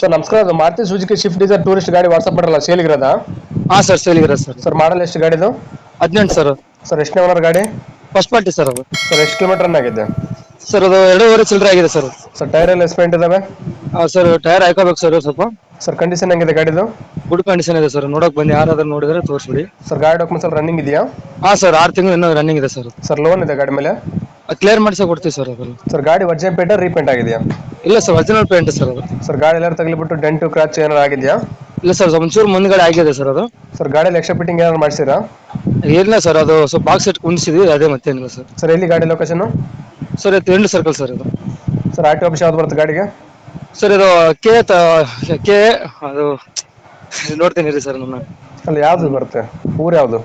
Sir ನಮಸ್ಕಾರ ಅದು Maruti Suzuki Swift Dzire tourist ಗಾಡಿ ವಾಟ್ಸಪ್ ಮಾಡಲ್ಲ ಸೇಲಿಗಿರೋದ ಹಾ ಸರ್ ಸೇಲಿಗಿರ ಸರ್ ಸರ್ ಮಾಡಲ್ ಎಷ್ಟು ಗಾಡಿದು ಹದಿನೆಂಟು ಸರ್ ಸರ್ ಎಷ್ಟನೇ ಓನರ್ ಗಾಡಿ? ಫಸ್ಟ್ ಪಾರ್ಟಿ ಸರ್ ಅದು. ಸರ್ ಎಷ್ಟು ಕಿಲೋಮೀಟರ್ ರನ್ ಆಗಿದೆ? ಸರ್ ಅದು ಎರಡೂವರೆ ಚಿಲ್ಲರೆ ಆಗಿದೆ ಸರ್ ಸರ್ ಟೈರ್ ಎಲ್ಲ ಎಸ್ಪೆಂಟ್ ಇದಾವೆ? ಸರ್ ಟೈರ್ ಹಾಕೋಬೇಕು ಸರ್ ಸ್ವಲ್ಪ. ಸರ್ ಕಂಡೀಷನ್ ಹೆಂಗಿದೆ ಗಾಡಿದು? ಗುಡ್ ಕಂಡೀಷನ್ ಇದೆ ಸರ್ ನೋಡಕ್ ಬನ್ನಿ ಯಾರಾದ್ರೂ ನೋಡಿದ್ರೆ ತೋರಿಸ್ಬಿಡಿ. ಸರ್ ಗಾಡಿ ಡಾಕ್ಯುಮೆಂಟ್ಸ್ ಎಲ್ಲ ರನ್ನಿಂಗ್ ಇದೆಯಾ? ಹಾ ಸರ್ ಆರು ತಿಂಗಳು ಇನ್ನೂ ರನ್ನಿಂಗ್ ಇದೆ ಸರ್ ಸರ್ ಲೋನ್ ಇದೆ ಗಾಡಿ ಮೇಲೆ? ಕ್ಲಿಯರ್ ಮಾಡಿಸಿ ಕೊಡ್ತೀವಿ ಸರ್ ಅದನ್ನು ಸರ್ ಗಾಡಿ ವರ್ಜೆ ಪೇಟ ರೀಪೇಂಟ್ ಆಗಿದೆಯಾ? ಇಲ್ಲ ಸರ್ ಒರಿಜಿನಲ್ ಪೇಂಟ್ ಸರ್ ಅದು. ಸರ್ ಗಾಡಿ ಎಲ್ಲರೂ ತಗಲಿಬಿಟ್ಟು ಡೆಂಟು ಕ್ರಾಚ್ ಏನಾರು ಆಗಿದೆಯಾ? ಇಲ್ಲ ಸರ್ ಒಂಚೂರು ಮುಂದ್ಗಡೆ ಆಗಿದೆ ಸರ್ ಅದು. ಸರ್ ಗಾಡಿಯಲ್ಲಿ ಎಕ್ಸ್ಟ್ರಾ ಫಿಟ್ಟಿಂಗ್ ಏನಾರು ಮಾಡಿಸಿರಾ? ಏನಿಲ್ಲ ಸರ್ ಅದು ಸ್ವಲ್ಪ ಬಾಕ್ಸ್ ಇಟ್ಟು ಕುಣಿಸಿದ್ವಿ ಅದೇ ಮತ್ತೇನಿಲ್ಲ ಸರ್. ಸರ್ ಎಲ್ಲಿ ಗಾಡಿ ಲೊಕೇಶನ್ ಸರ್ ಇದು ಎಂಟು ಸರ್ಕಲ್ ಸರ್ ಇದು. ಸರ್ ಆಟೋ ಟಿ ಆಫೀಸ್ ಯಾವ್ದು ಬರುತ್ತೆ ಗಾಡಿಗೆ? ಸರ್ ಇದು ಕೆ ಕೆ ಅದು ನೋಡ್ತೀನಿ ರೀ ಸರ್ ನನ್ನ ಅಲ್ಲಿ ಯಾವ್ದು ಬರುತ್ತೆ? ಊರು ಯಾವ್ದು?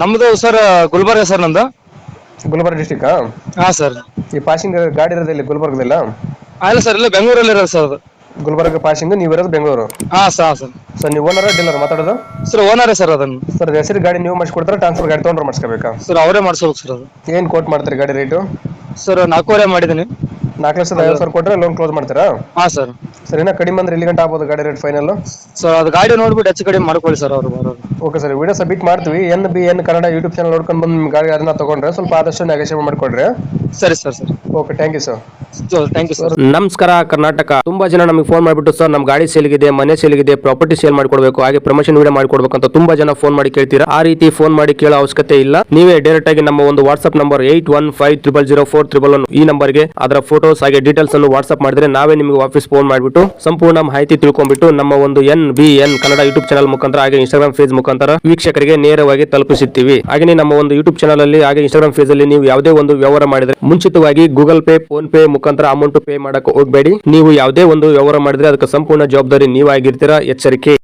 ನಮ್ಮದು ಸರ್ ಗುಲ್ಬರ್ಗ ಸರ್ ನಮ್ದು. ಗುಲ್ಬರ್ಗ ಡಿಸ್ಟಿಕ್ಕಾ ಹಾಂ ಸರ್. ಈ ಪಾಸಿಂಗ್ ಗಾಡಿ ಇರೋದು ಇಲ್ಲಿ ಗುಲ್ಬರ್ಗದಲ್ಲ ಇಲ್ಲ ಸರ್ ಇಲ್ಲ ಬೆಂಗಳೂರಲ್ಲಿ ಇರೋದು ಸರ್ ಅದು. ಗುಲ್ಬರ್ಗ ಪಾಸಿಂಗ್ ನೀವು ಇರೋದು ಬೆಂಗಳೂರು? ಹಾಂ ಸರ್ ಸರ್. ಸರ್ ನೀವು ಓನರ್ ಡೀಲರ್ ಮಾತಾಡೋದು? ಸರ್ ಓನರೇ ಸರ್ ಅದನ್ನು. ಸರ್ ಹೆಸರು ಗಾಡಿ ನೀವು ಮಾಡಿಸ್ಕೊಡ್ತಾರೆ ಟ್ರಾನ್ಸ್ಫರ್ ಗಾಡಿ ತೊಗೊಂಡ್ರೆ ಮಾಡಿಸ್ಕೋಬೇಕಾ? ಸರ್ ಅವರೇ ಮಾಡಿಸ್ಬೇಕು ಸರ್ ಅದು. ಏನು ಕೋಟ್ ಮಾಡ್ತಾರೆ ಗಾಡಿ ರೇಟು ಸರ್ ನಾಲ್ಕೂವರೆ ಮಾಡಿದ್ದೀನಿ. ನಾಲ್ಕು ಲಕ್ಷದ ಐವತ್ತು ಸಾವಿರ ಕೊಟ್ಟರೆ ಲೋನ್ ಕ್ಲೋಸ್ ಮಾಡ್ತೀರಾ? ಹಾಂ ಸರ್. ಸರ್ ಇನ್ನೂ ಕಡಿಮೆ ಅಂದ್ರೆ ಎಲ್ಲಿ ಗಂಟೆ ಆಗ್ಬೋದು ಗಾಡಿ ರೇಟ್ ಫೈನಲ್ ಸರ್ ಅದು ಗಾಡಿ ನೋಡ್ಬಿಟ್ಟು ಹೆಚ್ಚು ಕಡಿಮೆ ಮಾಡ್ಕೊಳ್ಳಿ ಸರ್ ಅವರು ಓಕೆ ಸರ್. ವಿಡಿಯೋ ಸಬ್ಮಿಟ್ ಮಾಡ್ತೀವಿ. N B N Kannada YouTube channel ನೋಡ್ಕೊಂಡು ಬಂದು ನಿಮ್ಮ ಗಾಡಿ ಅದನ್ನ ತೊಗೊಂಡ್ರೆ ಸ್ವಲ್ಪ ಆದಷ್ಟು ನೆಗೋಷಿಯೇಟ್ ಮಾಡಿಕೊಡ್ರಿ ಸರಿ sir sir. Okay thank you sir thank you sir ನಮಸ್ಕಾರ ಕರ್ನಾಟಕ. ತುಂಬಾ ಜನ ನಮಗೆ ಫೋನ್ ಮಾಡಿಬಿಟ್ಟು ಸರ್ ನಮ್ಮ ಗಾಡಿ ಸೇಲ್ಗಿದೆ ಮನೆ ಸೇಲ್ಗಿದೆ ಪ್ರಾಪರ್ಟಿ ಸೇಲ್ ಮಾಡ್ಕೊಡ್ಬೇಕು ಹಾಗೆ ಪ್ರಮೋಷನ್ ವಿಡಿಯೋ ಮಾಡ್ಕೊಡ್ಬೇಕು ಅಂತ ತುಂಬಾ ಜನ ಫೋನ್ ಮಾಡಿ ಕೇಳ್ತೀರಾ? ಆ ರೀತಿ ಫೋನ್ ಮಾಡಿ ಕೇಳೋ ಅವಶ್ಯಕತೆ ಇಲ್ಲ. ನೀವೇ ಡೈರೆಕ್ಟ್ ಆಗಿ ನಮ್ಮ ಒಂದು WhatsApp number eight one five triple zero four triple one ಈ ನಂಬರ್ಗೆ ಅದರ ಫೋಟೋಸ್ ಹಾಗೆ ಡೀಟೇಲ್ಸ್ ಅನ್ನು ವಾಟ್ಸ್ಆಪ್ ಮಾಡಿದ್ರೆ ನಾವೇ ನಿಮಗೆ ವಾಪಸ್ ಫೋನ್ ಮಾಡಿಬಿಟ್ಟು ಸಂಪೂರ್ಣ ಮಾಹಿತಿ ತಿಳ್ಕೊಂಡ್ಬಿಟ್ಟು ನಮ್ಮ ಒಂದು N B N Kannada YouTube channel ಮುಖಾಂತರ ಹಾಗೆ ಇನ್ಸ್ಟಾಗ್ರಾಮ್ ಫೇಸ್ ಮುಖಾಂತರ ವೀಕ್ಷಕರಿಗೆ ನೇರವಾಗಿ ತಲುಪಿಸುತ್ತೀವಿ. ಹಾಗೆ ನಮ್ಮ ಒಂದು ಯೂಟ್ಯೂಬ್ ಚಾನಲ್ ಅಲ್ಲಿ ಹಾಗೆ ಇನ್ಸ್ಟಾಗ್ರಾಮ್ ಫೇಸ್ ಅಲ್ಲಿ ನೀವು ಯಾವುದೇ ಒಂದು ವ್ಯವಹಾರ ಮಾಡಿದ್ರೆ ಮುಂಚಿತವಾಗಿ ಗೂಗಲ್ ಪೇ ಫೋನ್ ಪೇ ಮುಖಾಂತರ ಅಮೌಂಟ್ ಪೇ ಮಾಡಕ್ಕೆ ಹೋಗಬೇಡಿ. ನೀವು ಯಾವುದೇ ಒಂದು ವ್ಯವಹಾರ ಮಾಡಿದ್ರೆ ಅದಕ್ಕೆ ಸಂಪೂರ್ಣ ಜವಾಬ್ದಾರಿ ನೀವಾಗಿರ್ತೀರಾ? ಎಚ್ಚರಿಕೆ.